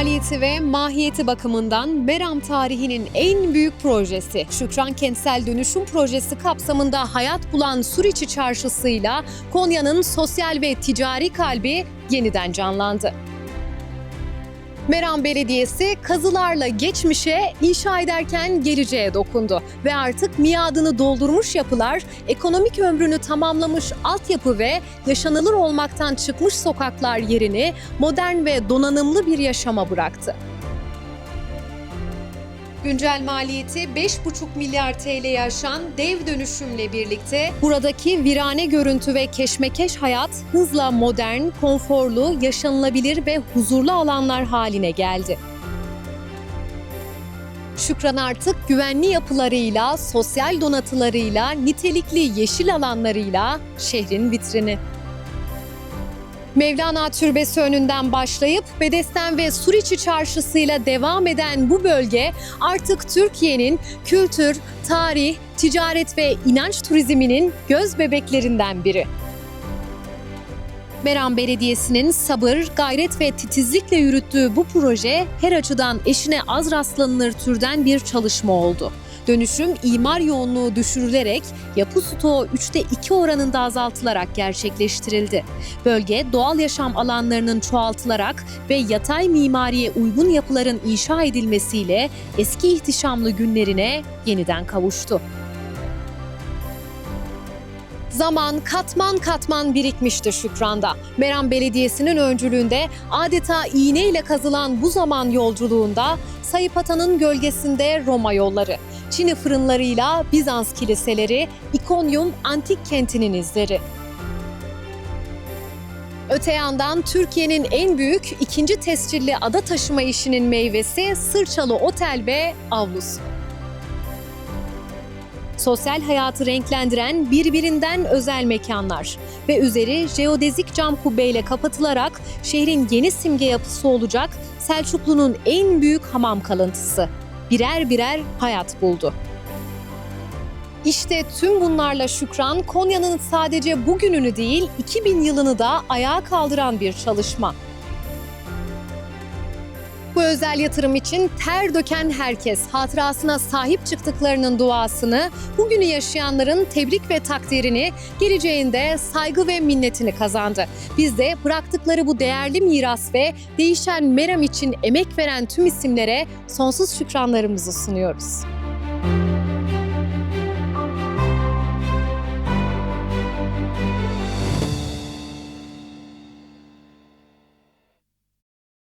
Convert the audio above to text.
maliyeti ve mahiyeti bakımından Meram tarihinin en büyük projesi Şükran Kentsel Dönüşüm Projesi kapsamında hayat bulan Suriçi Çarşısı'yla Konya'nın sosyal ve ticari kalbi yeniden canlandı. Meram Belediyesi kazılarla geçmişe, inşa ederken geleceğe dokundu ve artık miadını doldurmuş yapılar, ekonomik ömrünü tamamlamış altyapı ve yaşanılır olmaktan çıkmış sokaklar yerini modern ve donanımlı bir yaşama bıraktı. Güncel maliyeti 5,5 milyar TL'ye aşan dev dönüşümle birlikte buradaki virane görüntü ve keşmekeş hayat hızla modern, konforlu, yaşanılabilir ve huzurlu alanlar haline geldi. Şükran artık güvenli yapılarıyla, sosyal donatılarıyla, nitelikli yeşil alanlarıyla şehrin vitrini. Mevlana Türbesi önünden başlayıp Bedesten ve Suriçi Çarşısı'yla devam eden bu bölge artık Türkiye'nin kültür, tarih, ticaret ve inanç turizminin göz bebeklerinden biri. Meram Belediyesi'nin sabır, gayret ve titizlikle yürüttüğü bu proje her açıdan eşine az rastlanılır türden bir çalışma oldu. Dönüşüm imar yoğunluğu düşürülerek yapı stoğu 3'te 2 oranında azaltılarak gerçekleştirildi. Bölge doğal yaşam alanlarının çoğaltılarak ve yatay mimariye uygun yapıların inşa edilmesiyle eski ihtişamlı günlerine yeniden kavuştu. Zaman katman katman birikmişti Şükran'da. Meram Belediyesi'nin öncülüğünde adeta iğneyle kazılan bu zaman yolculuğunda Sayıp Atan'ın gölgesinde Roma yolları, Çin'i fırınlarıyla Bizans kiliseleri, İkonyum antik kentinin izleri. Öte yandan Türkiye'nin en büyük ikinci tescilli ada taşıma işinin meyvesi Sırçalı Otel ve avlusu. Sosyal hayatı renklendiren birbirinden özel mekanlar ve üzeri jeodezik cam kubbeyle kapatılarak şehrin yeni simge yapısı olacak Selçuklu'nun en büyük hamam kalıntısı. Birer birer hayat buldu. İşte tüm bunlarla Şükran, Konya'nın sadece bugününü değil 2000 yılını da ayağa kaldıran bir çalışma. Bu özel yatırım için ter döken herkes hatırasına sahip çıktıklarının duasını, bugünü yaşayanların tebrik ve takdirini, geleceğinde saygı ve minnetini kazandı. Biz de bıraktıkları bu değerli miras ve değişen Meram için emek veren tüm isimlere sonsuz şükranlarımızı sunuyoruz.